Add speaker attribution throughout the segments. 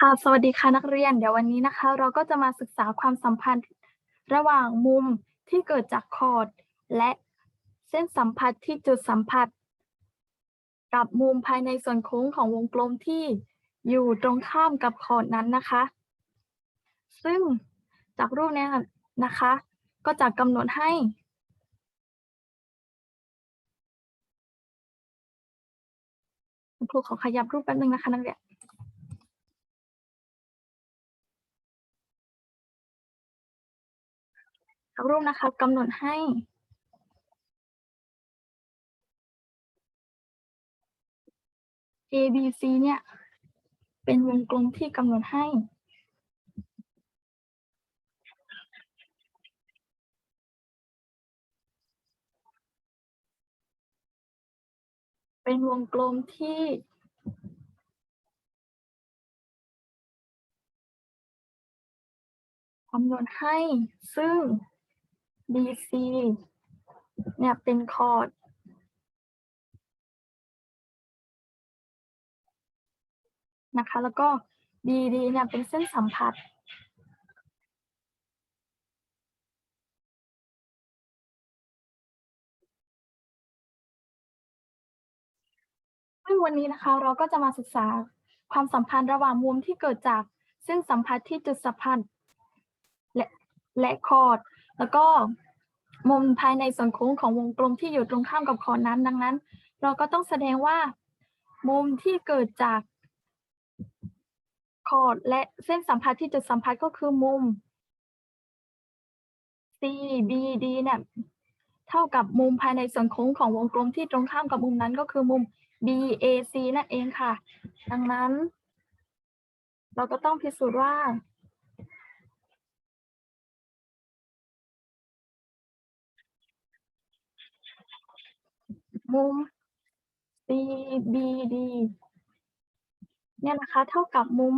Speaker 1: ค่ะ สวัสดีค่ะนักเรียน เดี๋ยววันนี้นะคะ เราก็จะมาศึกษาความสัมพันธ์ระหว่างมุมที่เกิดจากคอร์ดและเส้นสัมผัสที่จุดสัมผัส กับมุมภายในส่วนโค้งของวงกลมที่อยู่ตรงข้ามกับคอร์ดนั้นนะคะ ซึ่งจากรูปนี้นะคะ ก็จะกำหนดให้ ครูขอขยับรูปแป๊บนึงนะคะนักเรียน รูปนะคะกำหนดให้ A B C เนี่ย เป็นวงกลมที่กำหนดให้ เป็นวงกลมที่กำหนดให้ซึ่ง BC เนี่ยเป็นคอร์ดนะคะ แล้วก็ BD เนี่ยเป็นเส้นสัมผัสซึ่งวันนี้นะคะเราก็จะมาศึกษาความสัมพันธ์ระหว่างมุมที่เกิดจากเส้นสัมผัสที่จุดสัมผัสและและคอร์ด แล้วก็มุมภายในส่วนโค้งของวงกลมที่อยู่ตรงข้ามกับคอนั้นดังนั้น เราก็ต้องแสดงว่า มุมที่เกิดจากคอร์ดและเส้นสัมผัสที่จุดสัมผัสก็คือมุม CBD เนี่ยเท่ากับมุมภายในส่วนโค้งของวงกลมที่ตรงข้ามกับมุมนั้นก็คือมุม BAC นั่นเองค่ะ ดังนั้น เราก็ต้องพิสูจน์ว่า มุม CBD เนี่ยนะคะ เท่ากับมุม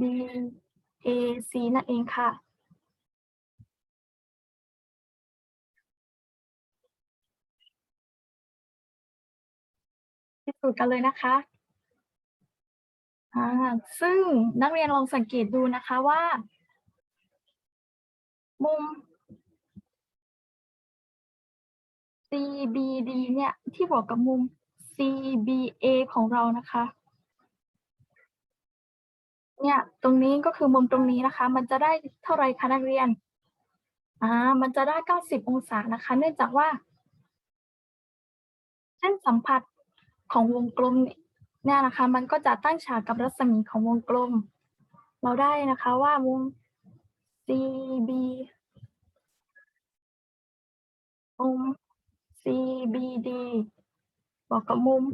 Speaker 1: BAC นั่นเองค่ะ พิสูจน์กันเลยนะคะซึ่งนักเรียนลองสังเกตดูนะคะว่า มุม CBD เนี่ยที่บวกกับมุม CBA ของเรานะคะ เนี่ยตรงนี้ก็คือมุมตรงนี้นะคะ มันจะได้เท่าไรคะนักเรียนอ่ามันจะได้ 90 องศานะคะ เนื่องจากว่าเส้นสัมผัสของวงกลมเนี่ยนะคะ มันก็จะตั้งฉากกับรัศมีของวงกลม เราได้นะคะว่ามุม CB มุม B D บวกกับมุม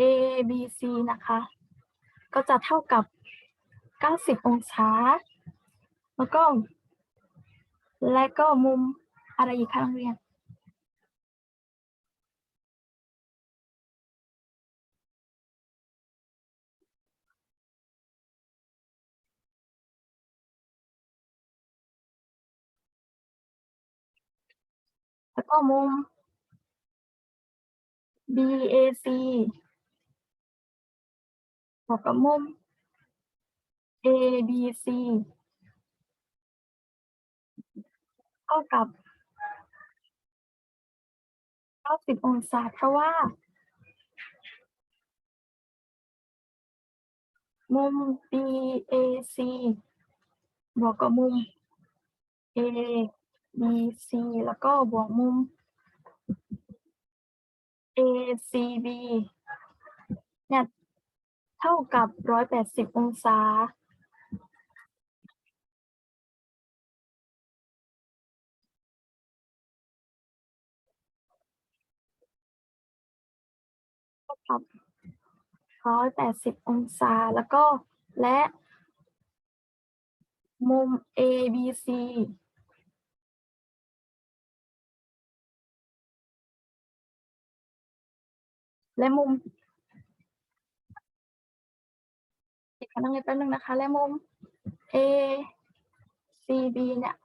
Speaker 1: ABC นะคะ ก็จะเท่ากับ 90 องศา แล้วก็ และก็มุมอะไรอีกคะนักเรียน แล้วก็มุม BAC บวกกับมุม ABC เท่ากับ 90 องศา เพราะว่า มุม BAC บวกกับมุม ABC แล้วก็บวกมุม ACB เนี่ยเท่ากับ180องศา เท่ากับ180องศา แล้วก็และมุม ABC และมุมติดกันนั่งเงิแป๊บนึงนะคะ และมุม A C B เนี่ย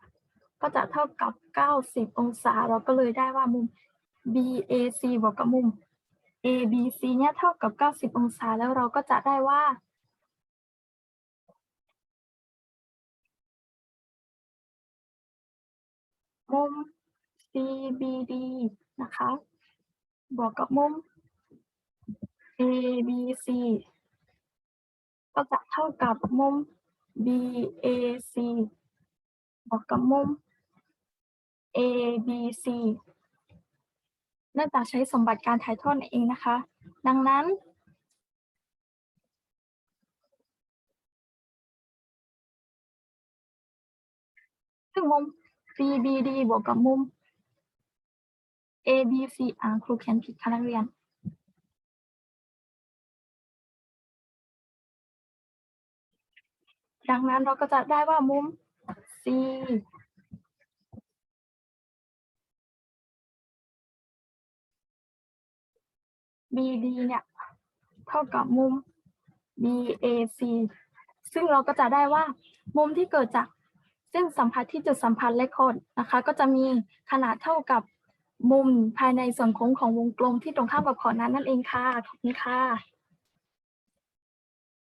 Speaker 1: ก็จะเท่ากับ 90 องศา เราก็เลยได้ว่ามุม BAC บวกกับมุม ABC เนี่ยเท่ากับ 90 องศา แล้วเราก็จะได้ว่า มุม CBD นะคะ บวกกับมุม ABC ก็จะเท่ากับมุม BAC บวกกับมุม ABC เนื่องจากใช้สมบัติการถ่ายทอดเองนะคะ ดังนั้น ซึ่งมุม CBD บวกกับมุม ABC อ่าครูเขียนผิดค่ะนักเรียน ดังนั้นเราก็จะได้ว่ามุม C BD เนี่ย เท่ากับมุม BAC ซึ่งเราก็จะได้ว่า มุมที่เกิดจากเส้นสัมผัสที่จุดสัมผัสและโคนนะคะ ก็จะมีขนาดเท่ากับมุมภายในส่วนโค้งของวงกลมที่ตรงข้ามกับขอบนั้นนั่นเองค่ะ ขอบคุณค่ะ